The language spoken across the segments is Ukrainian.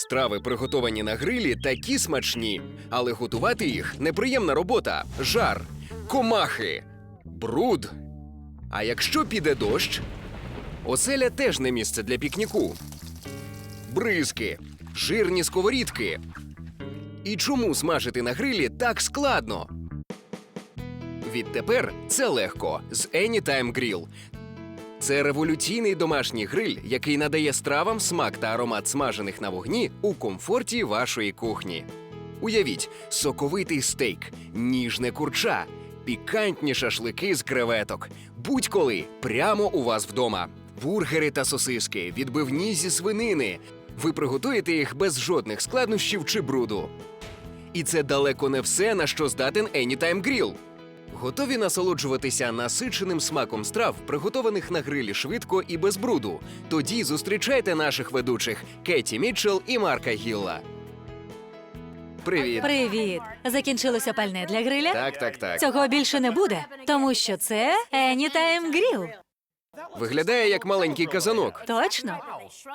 Страви, приготовані на грилі, такі смачні, але готувати їх неприємна робота, жар, комахи, бруд. А якщо піде дощ, оселя теж не місце для пікніку. Бризки, жирні сковорідки. І чому смажити на грилі так складно? Відтепер це легко з Anytime Grill. Це революційний домашній гриль, який надає стравам смак та аромат смажених на вогні у комфорті вашої кухні. Уявіть, соковитий стейк, ніжне курча, пікантні шашлики з креветок. Будь-коли прямо у вас вдома. Бургери та сосиски, відбивні зі свинини. Ви приготуєте їх без жодних складнощів чи бруду. І це далеко не все, на що здатен Anytime Grill. Готові насолоджуватися насиченим смаком страв, приготованих на грилі швидко і без бруду. Тоді зустрічайте наших ведучих Кеті Мітчелл і Марка Гілла. Привіт. Привіт! Закінчилося пальне для гриля? Так, так, так. Цього більше не буде, тому що це Anytime Grill. Виглядає як маленький казанок. Точно.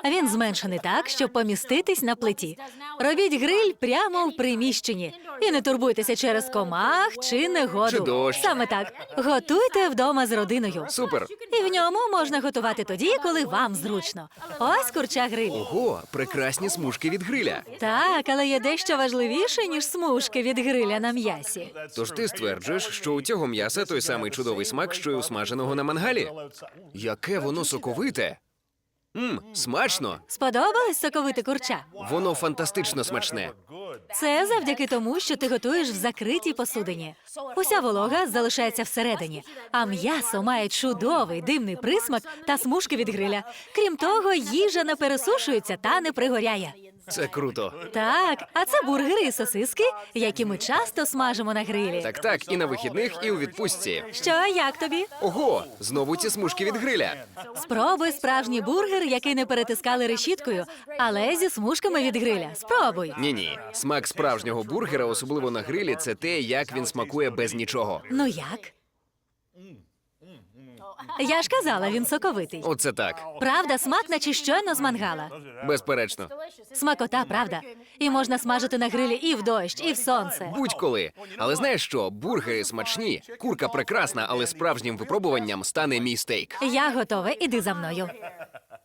Він зменшений так, щоб поміститись на плиті. Робіть гриль прямо в приміщенні. І не турбуйтеся через комах чи негоду. Чи дощ. Саме так. Готуйте вдома з родиною. Супер. І в ньому можна готувати тоді, коли вам зручно. Ось курча гриль. Ого, прекрасні смужки від гриля. Так, але є дещо важливіше, ніж смужки від гриля на м'ясі. Тож ти стверджуєш, що у цього м'яса той самий чудовий смак, що й у смаженого на мангалі? Яке воно соковите? Мм, смачно. Сподобалось соковите курча? Воно фантастично смачне. Це завдяки тому, що ти готуєш в закритій посудині. Уся волога залишається всередині, а м'ясо має чудовий димний присмак та смужки від гриля. Крім того, їжа не пересушується та не пригоряє. Це круто. Так, а це бургери і сосиски, які ми часто смажимо на грилі. Так, так, і на вихідних, і у відпустці. Що, як тобі? Ого, знову ці смужки від гриля. Спробуй справжній бургер, який не перетискали решіткою, але зі смужками від гриля. Спробуй. Ні, ні. Смак справжнього бургера, особливо на грилі, це те, як він смакує без нічого. Ну як? Я ж казала, він соковитий. Оце так. Правда, смак, наче щойно з мангала. Безперечно. Смакота, правда. І можна смажити на грилі і в дощ, і в сонце. Будь-коли. Але знаєш що? Бургери смачні, курка прекрасна, але справжнім випробуванням стане мій стейк. Я готова, іди за мною.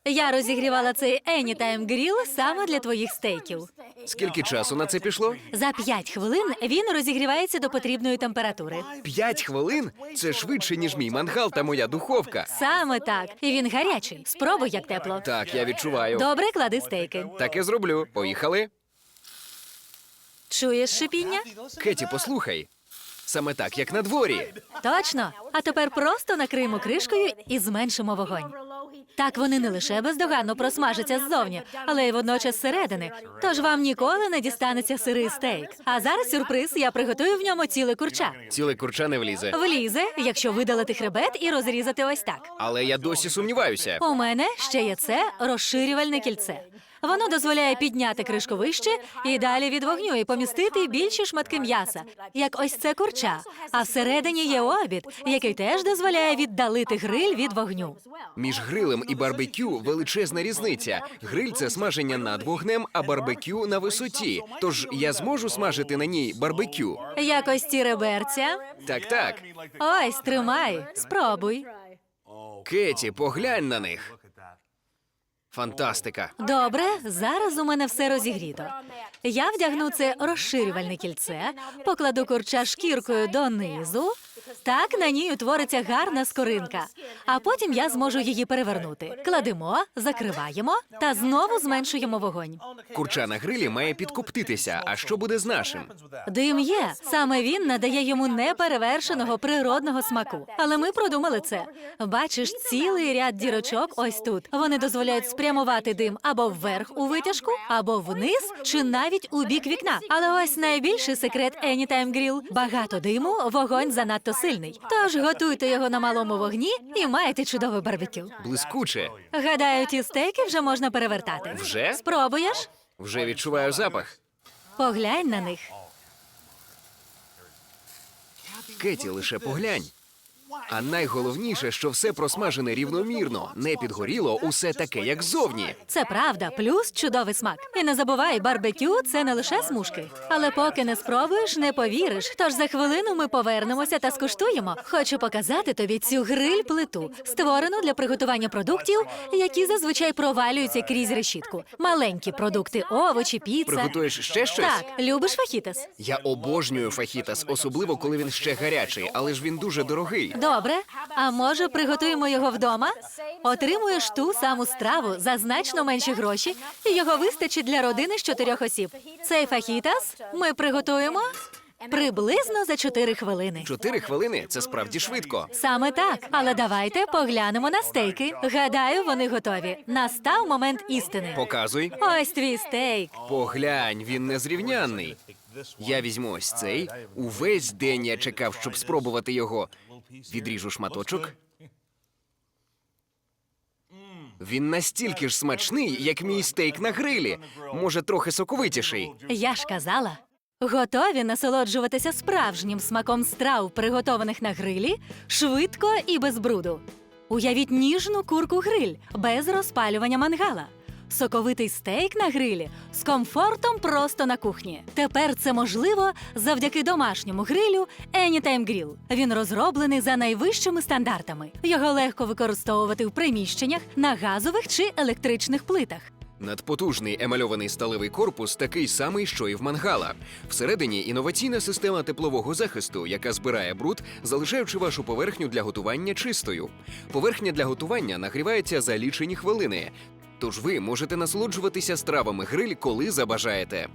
Я розігрівала цей Anytime Grill саме для твоїх стейків. Скільки часу на це пішло? За 5 хвилин він розігрівається до потрібної температури. П'ять хвилин? Це швидше, ніж мій мангал та моя духовка. Саме так. І він гарячий. Спробуй, як тепло. Так, я відчуваю. Добре, клади стейки. Так і зроблю. Поїхали. Чуєш шипіння? Кеті, послухай. Саме так, як на дворі. Точно. А тепер просто накриємо кришкою і зменшимо вогонь. Так вони не лише бездоганно просмажаться ззовні, але й водночас зсередини. Тож вам ніколи не дістанеться сирий стейк. А зараз сюрприз, я приготую в ньому ціле курча. Ціле курча не влізе. Влізе, якщо видалити хребет і розрізати ось так. Але я досі сумніваюся. У мене ще є це розширювальне кільце. Воно дозволяє підняти кришку вище і далі від вогню і помістити більші шматки м'яса, як ось це курча. А всередині є обід, який теж дозволяє віддалити гриль від вогню. Між грилем і барбекю величезна різниця. Гриль це смаження над вогнем, а барбекю на висоті. Тож я зможу смажити на ній барбекю. Якось ці реберця. Так, так. Ось, тримай, спробуй. Кеті, поглянь на них. Фантастика. Добре, зараз у мене все розігріто. Я вдягну це розширювальне кільце, покладу курча шкіркою донизу. Так на ній утвориться гарна скоринка. А потім я зможу її перевернути. Кладемо, закриваємо та знову зменшуємо вогонь. Курча на грилі має підкоптитися. А що буде з нашим? Дим є. Саме він надає йому неперевершеного природного смаку. Але ми продумали це. Бачиш цілий ряд дірочок ось тут. Вони дозволяють спрямувати дим або вверх у витяжку, або вниз, чи навіть у бік вікна. Але ось найбільший секрет Anytime Grill – багато диму, вогонь занадто сильний. Тож готуйте його на малому вогні і маєте чудове барбекю. Блискуче. Гадаю, ті стейки вже можна перевертати. Вже? Спробуєш? Вже відчуваю запах. Поглянь на них. Кеті, лише поглянь. А найголовніше, що все просмажене рівномірно, не підгоріло, усе таке, як зовні. Це правда, плюс чудовий смак. І не забувай, барбекю це не лише смужки. Але поки не спробуєш, не повіриш. Тож за хвилину ми повернемося та скуштуємо. Хочу показати тобі цю гриль-плиту, створену для приготування продуктів, які зазвичай провалюються крізь решітку. Маленькі продукти, овочі, піца. Приготуєш ще щось? Так, любиш фахітас? Я обожнюю фахітас, особливо коли він ще гарячий, але ж він дуже дорогий. Добре. А може, приготуємо його вдома? Отримуєш ту саму страву за значно менші гроші, і його вистачить для родини з чотирьох осіб. Цей фахітас ми приготуємо приблизно за 4 хвилини. Чотири хвилини це справді швидко. Саме так. Але давайте поглянемо на стейки. Гадаю, вони готові. Настав момент істини. Показуй. Ось твій стейк. Поглянь, він незрівнянний. Я візьму ось цей. Увесь день я чекав, щоб спробувати його. Відріжу шматочок. Він настільки ж смачний, як мій стейк на грилі. Може, трохи соковитіший. Я ж казала. Готові насолоджуватися справжнім смаком страв, приготованих на грилі, швидко і без бруду. Уявіть ніжну курку гриль без розпалювання мангала. Соковитий стейк на грилі з комфортом просто на кухні. Тепер це можливо завдяки домашньому грилю Anytime Grill. Він розроблений за найвищими стандартами. Його легко використовувати в приміщеннях на газових чи електричних плитах. Надпотужний емальований сталевий корпус такий самий, що і в мангала. Всередині інноваційна система теплового захисту, яка збирає бруд, залишаючи вашу поверхню для готування чистою. Поверхня для готування нагрівається за лічені хвилини. Тож ви можете насолоджуватися стравами гриль, коли забажаєте.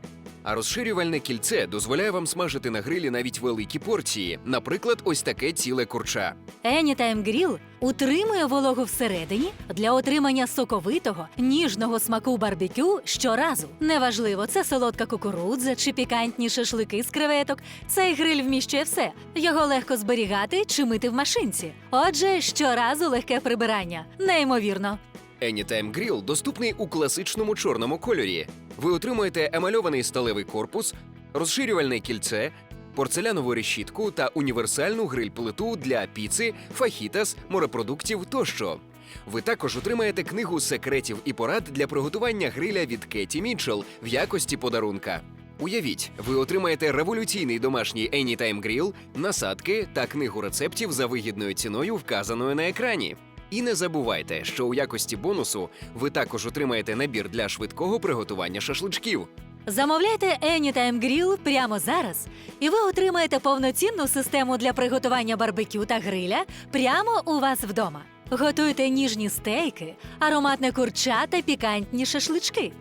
А розширювальне кільце дозволяє вам смажити на грилі навіть великі порції, наприклад, ось таке ціле курча. Anytime Grill утримує вологу всередині для отримання соковитого, ніжного смаку барбекю щоразу. Неважливо, це солодка кукурудза чи пікантні шашлики з креветок. Цей гриль вміщує все. Його легко зберігати чи мити в машинці. Отже, щоразу легке прибирання. Неймовірно. Anytime Grill доступний у класичному чорному кольорі. Ви отримуєте емальований сталевий корпус, розширювальне кільце, порцелянову решітку та універсальну гриль-плиту для піци, фахітас, морепродуктів тощо. Ви також отримаєте книгу секретів і порад для приготування гриля від Кеті Мітчелл в якості подарунка. Уявіть, ви отримаєте революційний домашній Anytime Grill, насадки та книгу рецептів за вигідною ціною, вказаною на екрані. І не забувайте, що у якості бонусу ви також отримаєте набір для швидкого приготування шашличків. Замовляйте Anytime Grill прямо зараз, і ви отримаєте повноцінну систему для приготування барбекю та гриля прямо у вас вдома. Готуйте ніжні стейки, ароматне курча та пікантні шашлички.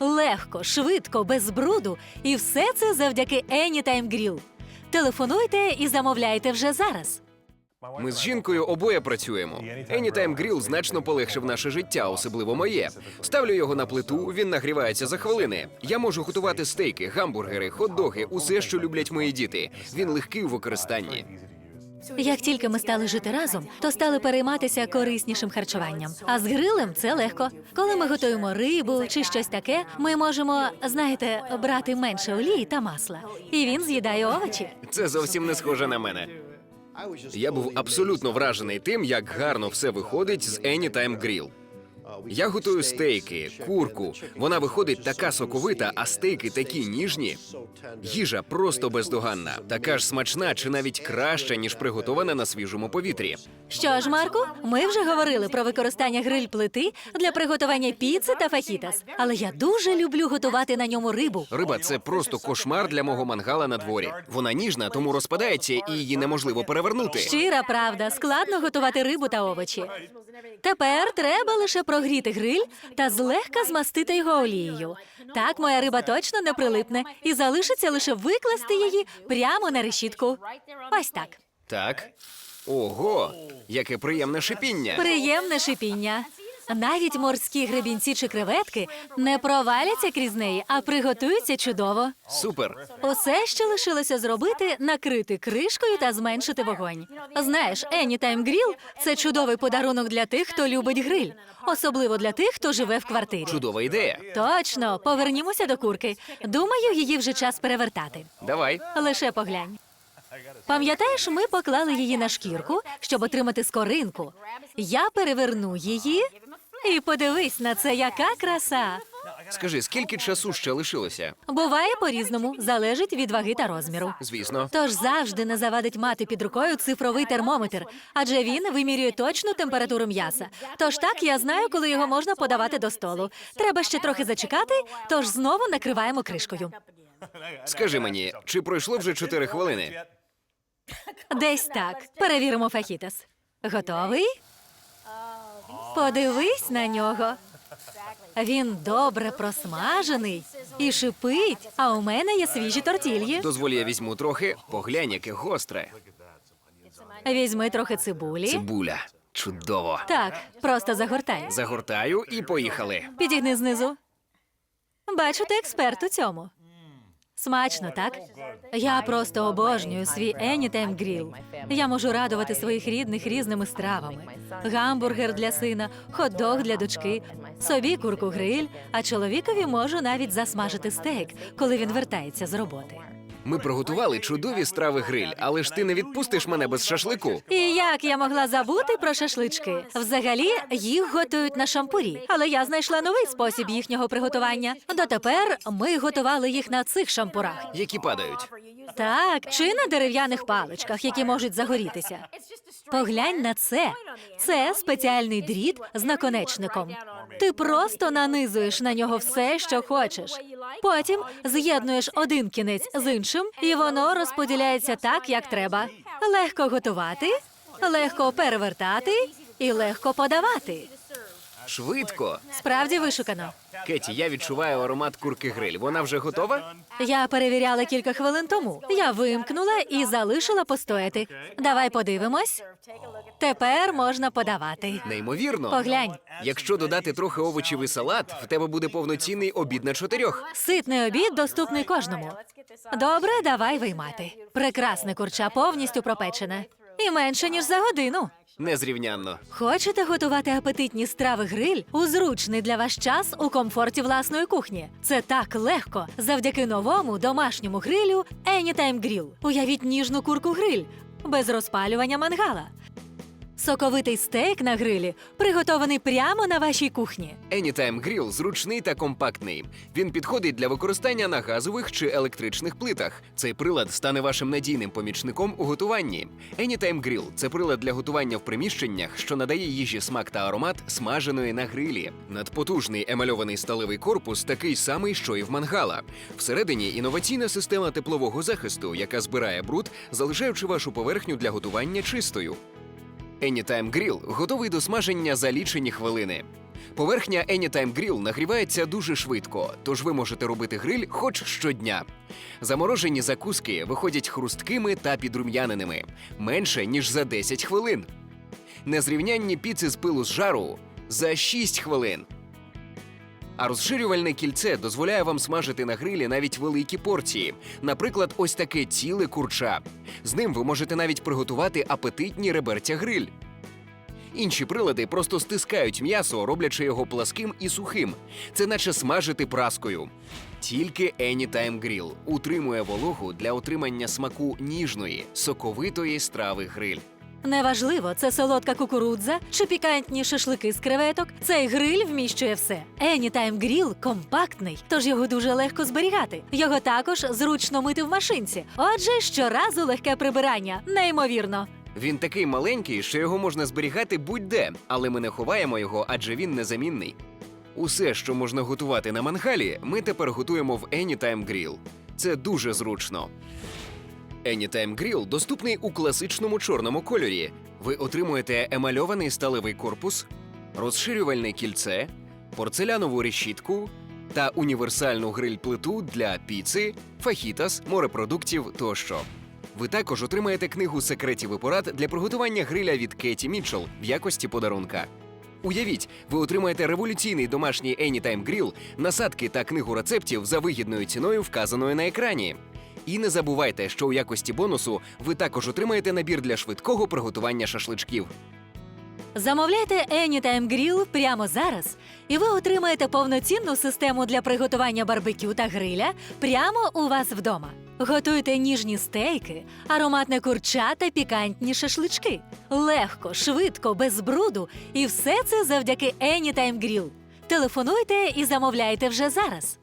Легко, швидко, без бруду, і все це завдяки Anytime Grill. Телефонуйте і замовляйте вже зараз. Ми з жінкою обоє працюємо. Anytime Grill значно полегшив наше життя, особливо моє. Ставлю його на плиту, він нагрівається за хвилини. Я можу готувати стейки, гамбургери, хот-доги, усе, що люблять мої діти. Він легкий у використанні. Як тільки ми стали жити разом, то стали перейматися кориснішим харчуванням. А з грилем це легко. Коли ми готуємо рибу чи щось таке, ми можемо, знаєте, брати менше олії та масла. І він з'їдає овочі. Це зовсім не схоже на мене. Я був абсолютно вражений тим, як гарно все виходить з Anytime Grill. Я готую стейки, курку. Вона виходить така соковита, а стейки такі ніжні. Їжа просто бездоганна, така ж смачна чи навіть краща, ніж приготована на свіжому повітрі. Що ж, Марку, ми вже говорили про використання гриль-плити для приготування піци та фахітас. Але я дуже люблю готувати на ньому рибу. Риба це просто кошмар для мого мангала на дворі. Вона ніжна, тому розпадається і її неможливо перевернути. Щира правда, складно готувати рибу та овочі. Тепер треба лише прогріти гриль та злегка змастити його олією. Так моя риба точно не прилипне і залишиться лише викласти її прямо на решітку. Ось так. Так. Ого, яке приємне шипіння. Приємне шипіння. Навіть морські гребінці чи креветки не проваляться крізь неї, а приготуються чудово. Супер. Усе, що лишилося зробити, накрити кришкою та зменшити вогонь. Знаєш, Anytime Grill – це чудовий подарунок для тих, хто любить гриль, особливо для тих, хто живе в квартирі. Чудова ідея. Точно, повернімося до курки. Думаю, її вже час перевертати. Давай. Лише поглянь. Пам'ятаєш, ми поклали її на шкірку, щоб отримати скоринку. Я переверну її. І подивись на це, яка краса. Скажи, скільки часу ще лишилося? Буває по-різному, залежить від ваги та розміру. Звісно. Тож завжди не завадить мати під рукою цифровий термометр, адже він вимірює точну температуру м'яса. Тож так я знаю, коли його можна подавати до столу. Треба ще трохи зачекати, тож знову накриваємо кришкою. Скажи мені, чи пройшло вже 4 хвилини? Десь так. Перевіримо фахітас. Готовий? Подивись на нього. Він добре просмажений і шипить. А у мене є свіжі тортільї. Дозволь, я візьму трохи. Поглянь, яке гостре. Візьми трохи цибулі. Цибуля. Чудово. Так, просто загортай. Загортаю і поїхали. Підігни знизу. Бачу, ти експерт у цьому. Смачно, так? Я просто обожнюю свій Anytime Grill. Я можу радувати своїх рідних різними стравами: гамбургер для сина, хот-дог для дочки, собі курку гриль, а чоловікові можу навіть засмажити стейк, коли він вертається з роботи. Ми приготували чудові страви гриль, але ж ти не відпустиш мене без шашлику. І як я могла забути про шашлички? Взагалі їх готують на шампурі, але я знайшла новий спосіб їхнього приготування. Дотепер ми готували їх на цих шампурах. Які падають. Так, чи на дерев'яних паличках, які можуть загорітися. Поглянь на це. Це спеціальний дріт з наконечником. Ти просто нанизуєш на нього все, що хочеш. Потім з'єднуєш один кінець з іншим, і воно розподіляється так, як треба. Легко готувати, легко перевертати і легко подавати. Швидко. Справді вишукано. Кеті, я відчуваю аромат курки гриль. Вона вже готова? Я перевіряла кілька хвилин тому. Я вимкнула і залишила постояти. Давай подивимось. Тепер можна подавати. Неймовірно. Поглянь. Якщо додати трохи овочів і салат, в тебе буде повноцінний обід на чотирьох. Ситний обід доступний кожному. Добре, давай виймати. Прекрасне курча повністю пропечене. І менше ніж за годину. Незрівнянно. Хочете готувати апетитні страви гриль у зручний для вас час у комфорті власної кухні? Це так легко завдяки новому домашньому грилю Anytime Grill. Уявіть ніжну курку гриль без розпалювання мангала. Соковитий стейк на грилі приготований прямо на вашій кухні. Anytime Grill зручний та компактний. Він підходить для використання на газових чи електричних плитах. Цей прилад стане вашим надійним помічником у готуванні. Anytime Grill – це прилад для готування в приміщеннях, що надає їжі смак та аромат смаженої на грилі. Надпотужний емальований сталевий корпус такий самий, що і в мангала. Всередині інноваційна система теплового захисту, яка збирає бруд, залишаючи вашу поверхню для готування чистою. Anytime Grill готовий до смаження за лічені хвилини. Поверхня Anytime Grill нагрівається дуже швидко, тож ви можете робити гриль хоч щодня. Заморожені закуски виходять хрусткими та підрум'яненими менше ніж за 10 хвилин. Незрівнянні піци з пилу з жару за 6 хвилин. А розширювальне кільце дозволяє вам смажити на грилі навіть великі порції, наприклад, ось таке ціле курча. З ним ви можете навіть приготувати апетитні реберця гриль. Інші прилади просто стискають м'ясо, роблячи його пласким і сухим. Це наче смажити праскою. Тільки Anytime Grill утримує вологу для отримання смаку ніжної, соковитої страви гриль. Неважливо, це солодка кукурудза чи пікантні шашлики з креветок. Цей гриль вміщує все. Anytime Grill компактний, тож його дуже легко зберігати. Його також зручно мити в машинці. Отже, щоразу легке прибирання. Неймовірно. Він такий маленький, що його можна зберігати будь-де, але ми не ховаємо його, адже він незамінний. Усе, що можна готувати на мангалі, ми тепер готуємо в Anytime Grill. Це дуже зручно. Anytime Grill доступний у класичному чорному кольорі. Ви отримуєте емальований сталевий корпус, розширювальне кільце, порцелянову решітку та універсальну гриль-плиту для піци, фахітас, морепродуктів тощо. Ви також отримаєте книгу секретів і порад для приготування гриля від Кеті Мітчелл в якості подарунка. Уявіть, ви отримаєте революційний домашній Anytime Grill, насадки та книгу рецептів за вигідною ціною, вказаною на екрані. І не забувайте, що у якості бонусу ви також отримаєте набір для швидкого приготування шашличків. Замовляйте Anytime Grill прямо зараз, і ви отримаєте повноцінну систему для приготування барбекю та гриля прямо у вас вдома. Готуйте ніжні стейки, ароматне курча та пікантні шашлички. Легко, швидко, без бруду. І все це завдяки Anytime Grill. Телефонуйте і замовляйте вже зараз.